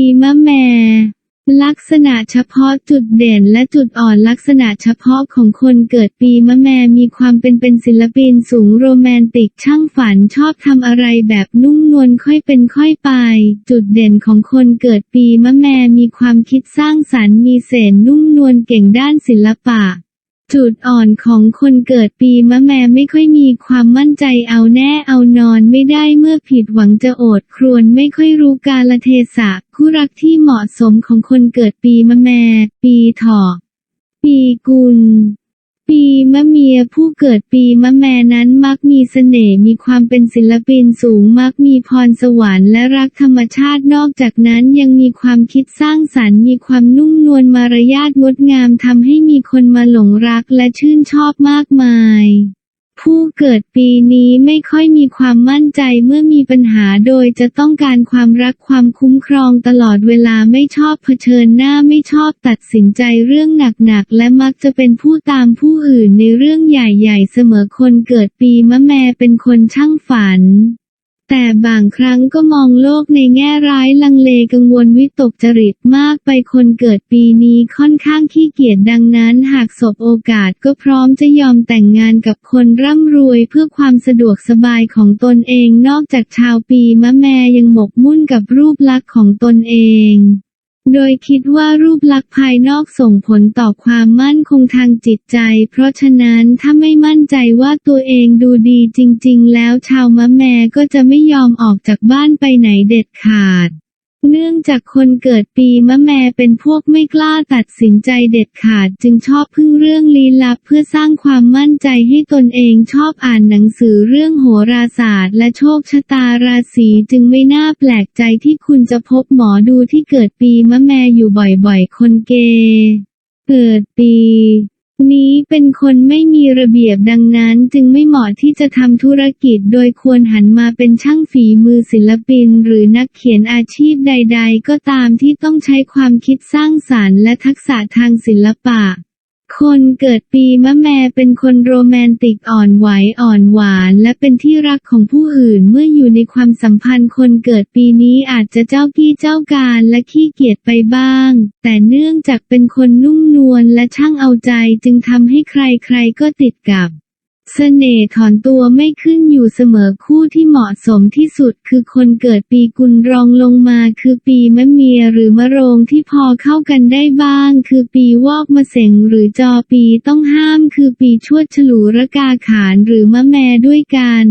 ปีมะแม่ ลักษณะเฉพาะจุดเด่นและจุดอ่อนลักษณะเฉพาะของคนเกิดปีมะแม่มีความเป็นเป็นศิลปินสูงโรแมนติกช่างฝันชอบทำอะไรแบบนุ่มนวลค่อยเป็นค่อยไป จุดเด่นของคนเกิดปีมะแม่มีความคิดสร้างสรรค์มีเสนนุ่มนวลเก่งด้านศิลปะ จุดอ่อนของคนเกิดปีมะแม่ไม่ค่อยมีความมั่นใจเอาแน่เอานอนไม่ได้เมื่อผิดหวังจะโอดครวนไม่ค่อยรู้กาลเทศะคู่รักที่เหมาะสมของคนเกิดปีมะแม่ ปีเถาะปีกุล ปีมะเมียผู้เกิดปีมะแม่นั้นมักมีเสน่ห์มีความเป็นศิลปินสูงมักมีพรสวรรค์และรักธรรมชาตินอกจากนั้นยังมีความคิดสร้างสรรค์ มีความนุ่มนวลมารยาทงดงามทำให้มีคนมาหลงรักและชื่นชอบมากมาย ผู้เกิดปีนี้ไม่ค่อยมีความมั่นใจเมื่อมีปัญหาโดยจะต้องการความรักความคุ้มครองตลอดเวลาไม่ชอบเผชิญหน้าไม่ชอบตัดสินใจเรื่องหนักๆ และมักจะเป็นผู้ตามผู้อื่นในเรื่องใหญ่ๆ เสมอคนเกิดปีมะแมเป็นคนช่างฝัน แต่บางครั้งก็มองโลกในแง่ร้ายลังเลกังวลวิตกจริตมากไปคนเกิดปีนี้ค่อนข้างขี้เกียจดังนั้นหากสบโอกาสก็พร้อมจะยอมแต่งงานกับคนร่ำรวยเพื่อความสะดวกสบายของตนเองนอกจากชาวปีมะแมยังหมกมุ่นกับรูปลักษณ์ของตนเอง โดยคิดว่ารูปลักษณ์ภายนอกส่งผลต่อความมั่นคงทางจิตใจ เพราะฉะนั้นถ้าไม่มั่นใจว่าตัวเองดูดีจริง ๆ แล้วชาวมะแม่ก็จะไม่ยอมออกจากบ้านไปไหนเด็ดขาด เนื่องจากคนเกิดปีมะแมเป็นพวกไม่กล้าตัดสินใจเด็ดขาดจึงชอบพึ่งเรื่องลี้ลับเพื่อสร้างความมั่นใจให้ตนเองชอบอ่านหนังสือเรื่องโหราศาสตร์และโชคชะตาราศีจึงไม่น่าแปลกใจที่คุณจะพบหมอดูที่เกิดปีมะแมอยู่บ่อยๆ คนเกเกิดปี นี้เป็นคนไม่มีระเบียบดังนั้นจึงไม่เหมาะที่จะทำธุรกิจโดยควรหันมาเป็นช่างฝีมือศิลปิน หรือนักเขียนอาชีพใด ๆ ก็ตามที่ต้องใช้ความคิดสร้างสรรค์และทักษะทางศิลปะ คนเกิดปีมะแมเป็นคนโรแมนติกอ่อนไหวอ่อนหวาน และเป็นที่รักของผู้อื่นเมื่ออยู่ในความสัมพันธ์คนเกิดปีนี้อาจจะเจ้ากี้เจ้าการและขี้เกียจไปบ้าง แต่เนื่องจากเป็นคนนุ่มนวลและช่างเอาใจจึงทำให้ใครๆก็ติดกับ เสน่ห์ถอนตัวไม่ขึ้นอยู่เสมอคู่ที่เหมาะสมที่สุดคือคนเกิดปีกุลรองลงมาคือปีมะเมียหรือมะโรงที่พอเข้ากันได้บ้าง คือปีวอกมะเสงหรือจอปีต้องห้ามคือปีชวดฉลูระกาขานหรือมะแมด้วยกัน